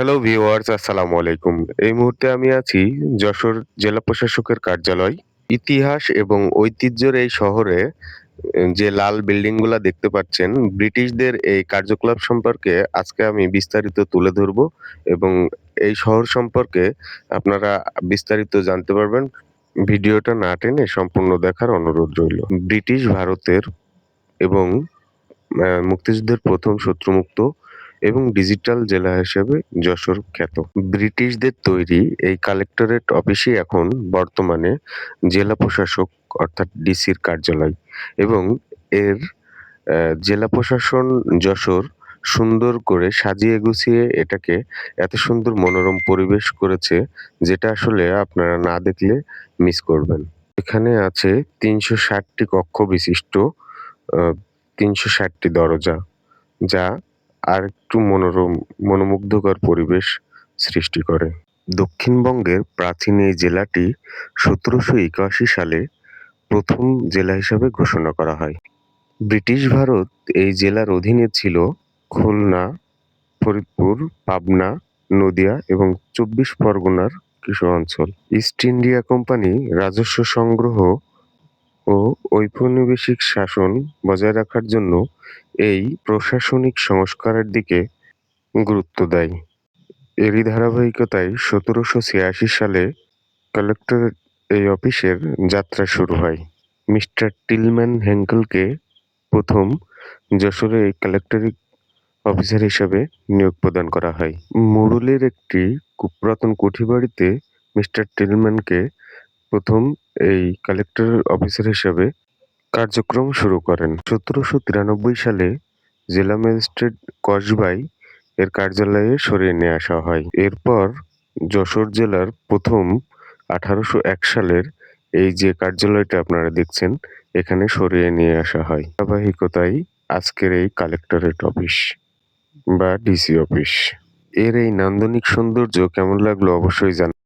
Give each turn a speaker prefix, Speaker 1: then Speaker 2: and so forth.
Speaker 1: Hello viewers আসসালামু আলাইকুম। এই মুহূর্তে আমি আছি যশোর জেলা প্রশাসকের কার্যালয়। ইতিহাস এবং ঐতিহ্যের এই শহরে, যে লাল বিল্ডিংগুলা দেখতে পাচ্ছেন, ব্রিটিশদের এই কার্যকলাপ সম্পর্কে আজকে আমি বিস্তারিত তুলে ধরব এবং এই শহর সম্পর্কে আপনারা বিস্তারিত জানতে পারবেন। ভিডিওটা না টেনে সম্পূর্ণ দেখার অনুরোধ রইল। ব্রিটিশ ভারতের এবং মুক্তিযুদ্ধের প্রথম শত্রুমুক্ত এবং ডিজিটাল জেলা হিসেবে যশোর খ্যাত। ব্রিটিশদের তৈরি এই কালেক্টরেট অফিসই এখন বর্তমানে জেলা প্রশাসক, অর্থাৎ ডিসির কার্যালয় এবং এর জেলা প্রশাসন যশোর সুন্দর করে সাজিয়ে গুছিয়ে এটাকে এত সুন্দর মনোরম পরিবেশ করেছে যেটা আসলে আপনারা না দেখলে মিস করবেন। এখানে আছে তিনশো ষাটটি কক্ষ বিশিষ্ট তিনশো ষাটটি দরজা যা আর একটু মনোরম, মনোমুগ্ধকর পরিবেশ সৃষ্টি করে। দক্ষিণবঙ্গের প্রাচীন এই জেলাটি সতেরোশো একাশি সালে প্রথম জেলা হিসাবে ঘোষণা করা হয়। ব্রিটিশ ভারত এই জেলার অধীনে ছিল খুলনা, ফরিদপুর, পাবনা, নদিয়া এবং চব্বিশ পরগনার কিছু অঞ্চল। ইস্ট ইন্ডিয়া কোম্পানি রাজস্ব সংগ্রহ ও ঔপনিবেশিক শাসন বজায় রাখার জন্য এই প্রশাসনিক সংস্কারের দিকে গুরুত্ব দেয়। এরই ধারাবাহিকতায় সতেরোশো ছিয়াশি সালে কালেক্টরেট এই অফিসের যাত্রা শুরু হয়। মিস্টার টিলম্যান হেঙ্কেলকে প্রথম যশোরে এই কালেক্টরেট অফিসার হিসাবে নিয়োগ প্রদান করা হয়। মুরুলের একটি কু- পুরাতন কুঠিবাড়িতে মিস্টার টিলম্যানকে প্রথম এই কালেক্টর অফিসার হিসাবে কার্যক্রম শুরু করেন। সতেরোশো তিরানব্বই সালে জেলা ম্যাজিস্ট্রেট কসবাই এর কার্যালয়ে সরিয়ে নিয়ে আসা হয়। এরপর যশোর জেলার প্রথম আঠারোশো এক সালের এই যে কার্যালয়টা আপনারা দেখছেন, এখানে সরিয়ে নিয়ে আসা হয়। ধারাবাহিকতায় আজকের এই কালেক্টরেট অফিস বা ডিসি অফিস এর এই নান্দনিক সৌন্দর্য কেমন লাগল অবশ্যই জানান